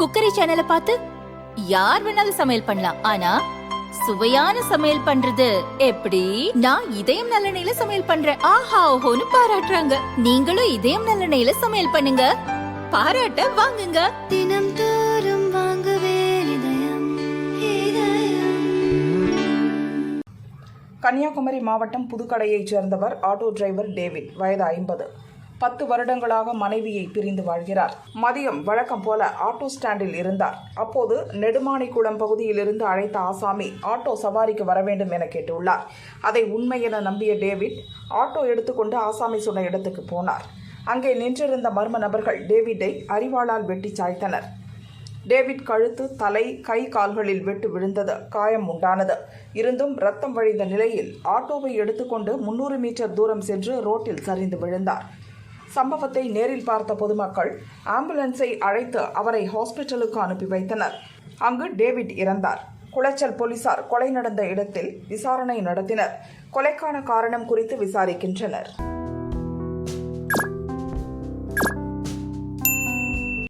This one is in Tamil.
குக்கரி சேனலை பார்த்து யார் வேணாலும் சமையல் பண்ணலாம். ஆனா சுவையான சமையல் பண்றது எப்படி? நான் இதயம் நல்லெண்ணெயில சமையல் பண்றேன். ஆஹா ஓஹோன்னு பாராட்டுறாங்க. நீங்களும் இதயம் நல்லெண்ணெயில சமையல் பண்ணுங்க. பாராட்ட வாங்குங்க. தினம் தோறும் வாங்குவே இதயம் இதயம். கன்னியாகுமரி மாவட்டம் புதுக்கடையைச் சேர்ந்தவர் ஆட்டோ டிரைவர் டேவிட். வயது ஐம்பது. பத்து வருடங்களாக மனைவியை பிரிந்து வாழ்கிறார். மதியம் வழக்கம் போல ஆட்டோ ஸ்டாண்டில் இருந்தார். அப்போது நெடுமாணிக்குளம் பகுதியிலிருந்து அழைத்த ஆசாமி ஆட்டோ சவாரிக்கு வர வேண்டும் என கேட்டுள்ளார். அதை உண்மை என நம்பிய டேவிட் ஆட்டோ எடுத்துக்கொண்டு ஆசாமி சொன்ன இடத்துக்கு போனார். அங்கே நின்றிருந்த மர்ம நபர்கள் டேவிட்டை அரிவாளால் வெட்டி சாய்த்தனர். டேவிட் கழுத்து தலை கை கால்களில் வெட்டு விழுந்தது. காயம் உண்டானது. இருந்தும் ரத்தம் வழிந்த நிலையில் ஆட்டோவை எடுத்துக்கொண்டு முன்னூறு மீட்டர் தூரம் சென்று ரோட்டில் சரிந்து விழுந்தார். சம்பவத்தை நேரில் பார்த்த பொதுமக்கள் ஆம்புலன்ஸை அழைத்து அவரை ஹாஸ்பிட்டலுக்கு அனுப்பி வைத்தனர். அங்கு டேவிட் இறந்தார். குளச்சல் போலீசார் கொலை நடந்த இடத்தில் விசாரணை நடத்தினர். கொலைக்கான காரணம் குறித்து விசாரிக்கின்றனர்.